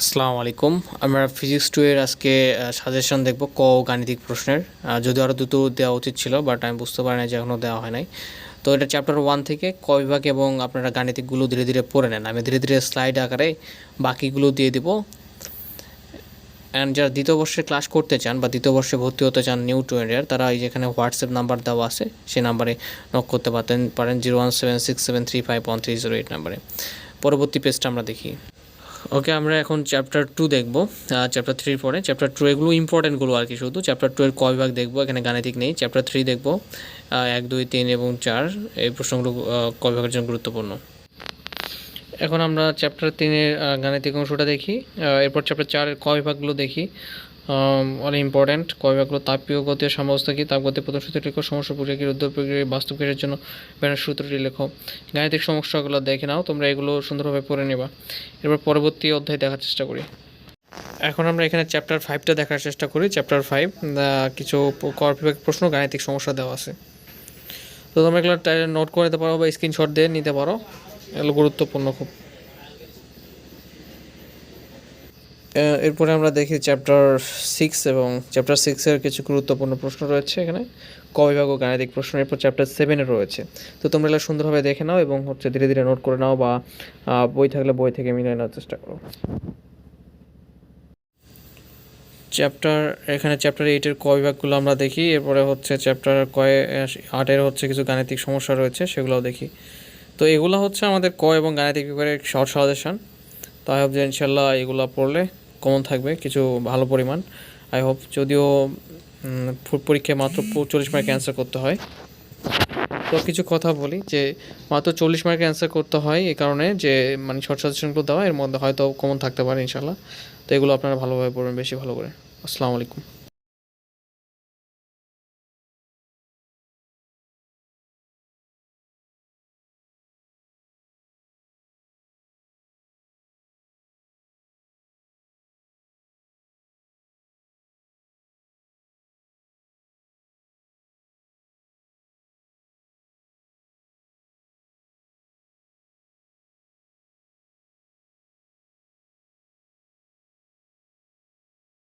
আসসালামু আলাইকুম। আমরা ফিজিক্স টু এর আজকে সাজেশন দেখব ক গাণিতিক প্রশ্নের। যদিও আরও দুটো দেওয়া উচিত ছিল বাট আমি বুঝতে পারি না যে এখনও দেওয়া হয় নাই। তো এটা চ্যাপ্টার ওয়ান থেকে ক বিভাগ এবং আপনারা গাণিতিকগুলো ধীরে ধীরে পড়ে নেন। আমি ধীরে ধীরে স্লাইড আকারে বাকিগুলো দিয়ে দিব। অ্যান্ড যারা দ্বিতীয় বর্ষে ক্লাস করতে চান বা দ্বিতীয় বর্ষে ভর্তি হতে চান নিউ টু এর তারা এই যেখানে হোয়াটসঅ্যাপ নাম্বার দেওয়া আছে, সেই নাম্বারে নক করতে পারতেন, পারেন zero one seven six seven three five one three zero eight নাম্বারে পরবর্তী পেজটা আমরা দেখি। ওকে, আমরা এখন চ্যাপ্টার টু দেখব। চ্যাপ্টার থ্রির পরে। চ্যাপ্টার টু এগুলো ইম্পর্টেন্টগুলো আর কি শুধু। চ্যাপ্টার টু এর ক বিভাগ দেখব? এখানে গাণিতিক নেই। চ্যাপ্টার থ্রি দেখব। এক, দুই, তিন এবং চার। এই প্রশ্নগুলো কয় ক বিভাগের জন্য গুরুত্বপূর্ণ? এখন আমরা চ্যাপ্টার তিনের গাণিতিক অংশটা দেখি। এরপর চ্যাপ্টার চারের ক বিভাগগুলো দেখি। অনেক ইম্পর্ট্যান্ট ক বিভাগগুলো তাপীয় গতি ও সাম্যাবস্থা কি? তাপগতি প্রথম সূত্রটি লেখো, সমস্যা প্রক্রিয়া রুদ্র প্রক্রিয়া, বাস্তব জন্য ব্যানার সূত্রটি লেখো। গাণিতিক সমস্যাগুলো দেখে নাও, তোমরা এগুলো সুন্দরভাবে পড়ে নেবা। এরপর পরবর্তী অধ্যায় দেখার চেষ্টা করি। এখন আমরা এখানে চ্যাপ্টার ফাইভটা দেখার চেষ্টা করি। চ্যাপ্টার ফাইভ কিছু কর বিভাগ প্রশ্ন, গাণিতিক সমস্যা দেওয়া আছে। তো তোমরা এগুলো নোট করে নিতে পারো বা স্ক্রিনশট দিয়ে নিতে পারো। এগুলো গুরুত্বপূর্ণ খুব। এরপরে আমরা দেখি চ্যাপ্টার সিক্স এবং চ্যাপ্টার সিক্সের কিছু গুরুত্বপূর্ণ প্রশ্ন রয়েছে এখানে। ক বিভাগ ও গাণিতিক প্রশ্ন, এরপর চ্যাপ্টার সেভেনে রয়েছে। তো তোমরা এগুলো সুন্দরভাবে দেখে নাও এবং হচ্ছে ধীরে ধীরে নোট করে নাও বা বই থাকলে বই থেকে মিলিয়ে নেওয়ার চেষ্টা করো। চ্যাপ্টার এখানে চ্যাপ্টার এইটের ক বিভাগগুলো আমরা দেখি। এরপরে হচ্ছে চ্যাপ্টার কয়ে আটের হচ্ছে কিছু গাণিতিক সমস্যা রয়েছে, সেগুলোও দেখি। তো এগুলো হচ্ছে আমাদের ক এবং গাণিতিক বিভাগের শর্ট সাজেশন তো আই হোপ যে ইনশাল্লাহ এগুলো পড়লে কমন থাকবে, কিছু ভালো পরিমাণ। আই হোপ যদিও পরীক্ষায় মাত্র চল্লিশ মার্ক অ্যান্সার করতে হয়। তো কিছু কথা বলি, যে মাত্র চল্লিশ মার্ক অ্যান্সার করতে হয় এই কারণে যে মানে শর্ট সাজেশনগুলো দেওয়া, এর মধ্যে হয়তো কমন থাকতে পারে ইনশাল্লাহ তো এগুলো আপনারা ভালোভাবে পড়বেন, বেশি ভালো করে। আসসালামু আলাইকুম।